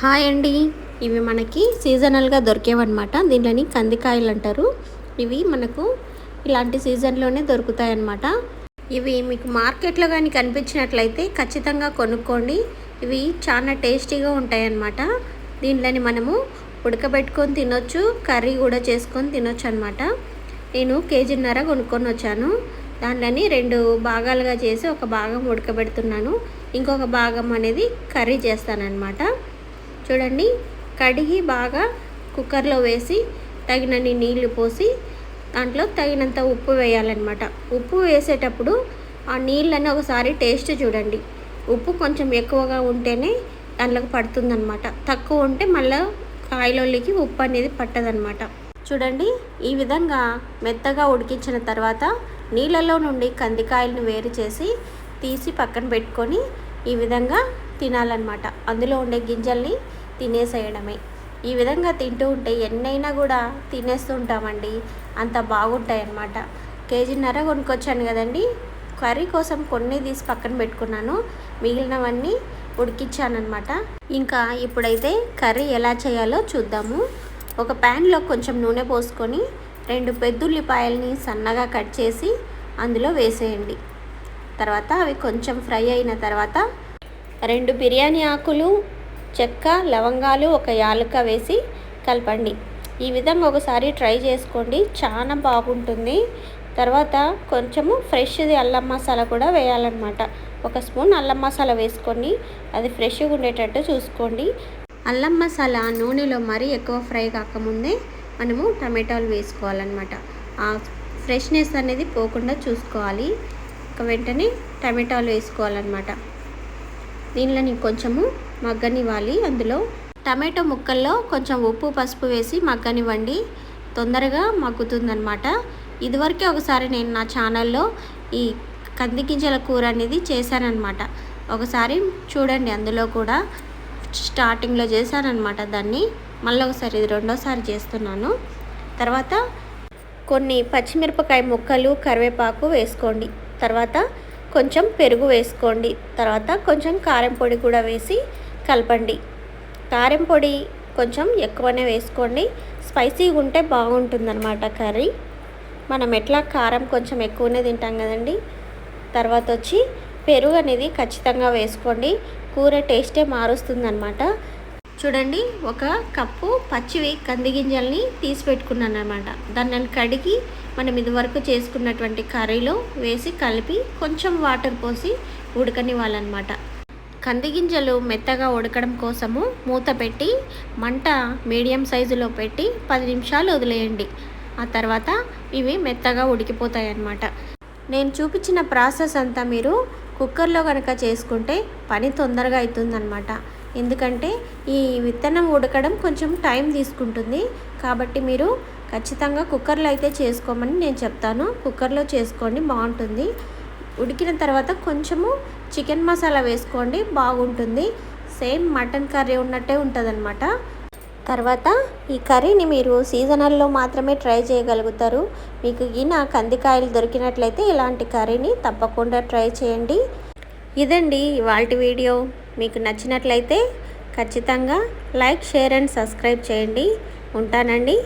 Hi అండి. ఇవి మనకి సీజనల్గా దొరికేవన్నమాట. దీనిని కందికాయలు అంటారు ఇవి మనకు ఇలాంటి సీజన్లోనే దొరుకుతాయి అన్నమాట ఇవి మీకు మార్కెట్లో కానీ కనిపించినట్లయితే ఖచ్చితంగా కొనుక్కోండి. ఇవి చాలా టేస్టీగా ఉంటాయన్నమాట. దీనిలోని మనము ఉడకబెట్టుకొని తినొచ్చు కర్రీ కూడా చేసుకొని తినొచ్చు అనమాట నేను కేజీన్నర కొనుక్కొని వచ్చాను దాంట్లోని రెండు భాగాలుగా చేసి ఒక భాగం ఉడకబెడుతున్నాను. ఇంకొక భాగం అనేది కర్రీ చేస్తానన్నమాట. చూడండి. కడిగి బాగా కుక్కర్లో వేసి తగినన్ని నీళ్ళు పోసి దాంట్లో తగినంత ఉప్పు వేయాలన్నమాట. ఉప్పు వేసేటప్పుడు ఆ నీళ్ళని ఒకసారి టేస్ట్ చూడండి. ఉప్పు కొంచెం ఎక్కువగా ఉంటేనే దాంట్లోకి పడుతుందన్నమాట. తక్కువ ఉంటే మళ్ళీ కాయలోళ్ళకి ఉప్పు అనేది పట్టదనమాట చూడండి. ఈ విధంగా మెత్తగా ఉడికించిన తర్వాత నీళ్ళలో నుండి కందికాయలను వేరు చేసి తీసి పక్కన పెట్టుకొని ఈ విధంగా తినాలన్నమాట. అందులో ఉండే గింజల్ని తినేసేయడమే. ఈ విధంగా తింటూ ఉంటే ఎన్నైనా కూడా తినేస్తుంటామండి. అంత బాగుంటాయి అన్నమాట కేజీన్నర కొనుక్కొచ్చాను కదండి. కర్రీ కోసం కొన్ని తీసి పక్కన పెట్టుకున్నాను. మిగిలినవన్నీ ఉడికించానమాట ఇంకా ఇప్పుడైతే కర్రీ ఎలా చేయాలో చూద్దాము. ఒక ప్యాన్లో కొంచెం నూనె పోసుకొని రెండు పెద్దుల్లిపాయల్ని సన్నగా కట్ చేసి అందులో వేసేయండి. తర్వాత అవి కొంచెం ఫ్రై అయిన తర్వాత రెండు బిర్యానీ ఆకులు చెక్క లవంగాలు ఒక యాలుక వేసి కలపండి. ఈ విధంగా ఒకసారి ట్రై చేసుకోండి. చాలా బాగుంటుంది. తర్వాత కొంచెము ఫ్రెష్ది అల్లం మసాలా కూడా వేయాలన్నమాట. ఒక స్పూన్ అల్లం మసాలా వేసుకొని అది ఫ్రెష్గా ఉండేటట్టు చూసుకోండి. అల్లం మసాలా నూనెలో మరీ ఎక్కువ ఫ్రై కాకముందే మనము టమాటాలు వేసుకోవాలన్నమాట. ఆ ఫ్రెష్నెస్ అనేది పోకుండా చూసుకోవాలి. ఒక వెంటనే టమాటాలు వేసుకోవాలన్నమాట. దీనిలో కొంచెము మగ్గనివ్వాలి. అందులో టమాటో ముక్కల్లో కొంచెం ఉప్పు పసుపు వేసి మగ్గనివ్వండి. తొందరగా మగ్గుతుందనమాట ఇదివరకే ఒకసారి నేను నా ఛానల్లో ఈ కంది గింజల కూర అనేది చేశానన్నమాట. ఒకసారి చూడండి అందులో కూడా స్టార్టింగ్లో చేశానన్నమాట దాన్ని. మళ్ళీ ఒకసారి ఇది రెండోసారి చేస్తున్నాను. తర్వాత కొన్ని పచ్చిమిరపకాయ ముక్కలు కరివేపాకు వేసుకోండి. తర్వాత కొంచెం పెరుగు వేసుకోండి. తర్వాత కొంచెం కారం పొడి కూడా వేసి కలపండి. కారం పొడి కొంచెం ఎక్కువనే వేసుకోండి. స్పైసీగా ఉంటే బాగుంటుందన్నమాట కర్రీ. మనం ఎట్లా కారం కొంచెం ఎక్కువనే తింటాం కదండి. తర్వాత వచ్చి పెరుగు అనేది ఖచ్చితంగా వేసుకోండి. కూర టేస్టే మారుస్తుందన్నమాట. చూడండి ఒక కప్పు పచ్చివి కంది గింజల్ని తీసి పెట్టుకున్నాను అనమాట దాన్ని కడిగి మనం ఇదివరకు చేసుకున్నటువంటి కర్రీలో వేసి కలిపి కొంచెం వాటర్ పోసి ఉడకనివ్వాలన్నమాట. కంది గింజలు మెత్తగా ఉడకడం కోసము మూత పెట్టి మంట మీడియం సైజులో పెట్టి పది నిమిషాలు వదిలేయండి. ఆ తర్వాత ఇవి మెత్తగా ఉడికిపోతాయి అన్నమాట నేను చూపించిన ప్రాసెస్ అంతా మీరు కుక్కర్లో కనుక చేసుకుంటే పని తొందరగా అవుతుందన్నమాట ఎందుకంటే ఈ విత్తనం ఉడకడం కొంచెం టైం తీసుకుంటుంది. కాబట్టి మీరు ఖచ్చితంగా కుక్కర్లో అయితే చేసుకోమని నేను చెప్తాను. కుక్కర్లో చేసుకోండి బాగుంటుంది. ఉడికిన తర్వాత కొంచెము చికెన్ మసాలా వేసుకోండి బాగుంటుంది. సేమ్ మటన్ కర్రీ ఉన్నట్టే ఉంటుందన్నమాట. తర్వాత ఈ కర్రీని మీరు సీజనల్లో మాత్రమే ట్రై చేయగలుగుతారు. మీకు గిన కందికాయలు దొరికినట్లయితే ఇలాంటి కర్రీని తప్పకుండా ట్రై చేయండి. ఇదండి ఇవాళ వీడియో. మీకు నచ్చినట్లయితే ఖచ్చితంగా లైక్ షేర్ అండ్ సబ్స్క్రైబ్ చేయండి. ఉంటానండి.